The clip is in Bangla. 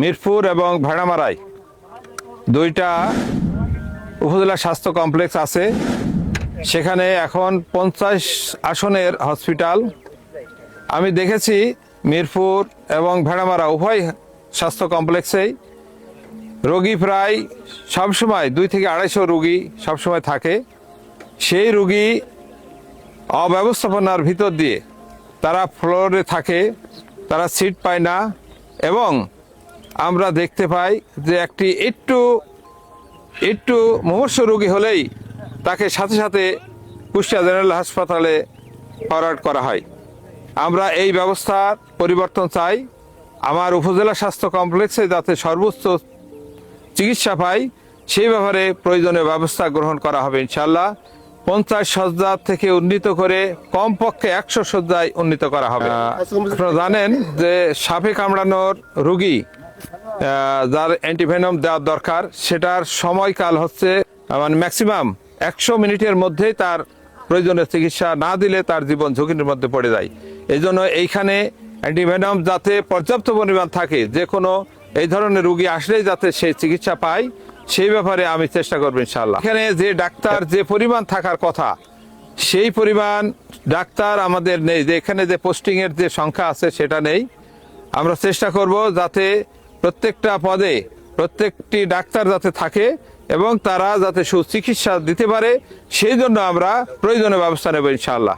মিরপুর এবং ভেড়ামারাই দুইটা উপজেলা স্বাস্থ্য কমপ্লেক্স আছে। সেখানে এখন পঞ্চাশ আসনের হসপিটাল। আমি দেখেছি মিরপুর এবং ভেড়ামারা উভয় স্বাস্থ্য কমপ্লেক্সেই। রোগী প্রায় সবসময় দুই থেকে আড়াইশো রুগী সবসময় থাকে। সেই রুগী অব্যবস্থাপনার ভিতর দিয়ে তারা ফ্লোরে থাকে, তারা সিট পায় না। এবং আমরা দেখতে পাই যে একটি একটু একটু মুমূর্ষ রোগী হলেই তাকে সাথে সাথে কুষ্টিয়া জেনারেল হাসপাতালে ফরওয়ার্ড করা হয়। আমরা এই ব্যবস্থার পরিবর্তন চাই। আমার উপজেলা স্বাস্থ্য কমপ্লেক্সে যাতে সর্বোচ্চ চিকিৎসা পাই, সেই ব্যাপারে প্রয়োজনীয় ব্যবস্থা গ্রহণ করা হবে ইনশাল্লাহ পঞ্চাশ শয্যা থেকে উন্নীত করে কমপক্ষে একশো শয্যায় উন্নীত করা হবে। আপনারা জানেন যে সাপে কামড়ানোর রুগী যার অ্যান্টিভেনম দেওয়ার দরকার সেটার সময়কাল হচ্ছে মানে ম্যাক্সিমাম একশো মিনিটের মধ্যেই তার প্রয়োজনীয় চিকিৎসা না দিলে তার জীবন ঝুঁকির মধ্যে পড়ে যায়। এই জন্য এইখানে অ্যান্টিভেনম যাতে পর্যাপ্ত পরিমাণ থাকে যে কোনো এই ধরনের রুগী আসলেই যাতে সেই চিকিৎসা পায় সেই ব্যাপারে আমি চেষ্টা করব ইনশাল্লাহ এখানে যে ডাক্তার যে পরিমাণ থাকার কথা, সেই পরিমাণ ডাক্তার আমাদের নেই। যে এখানে যে পোস্টিং এর যে সংখ্যা আছে, সেটা নেই। আমরা চেষ্টা করব যাতে প্রত্যেকটা পদে প্রত্যেকটি ডাক্তার যাতে থাকে এবং তারা যাতে সুচিকিৎসা দিতে পারে, সেই জন্য আমরা প্রয়োজনীয় ব্যবস্থা নেব ইনশাআল্লাহ।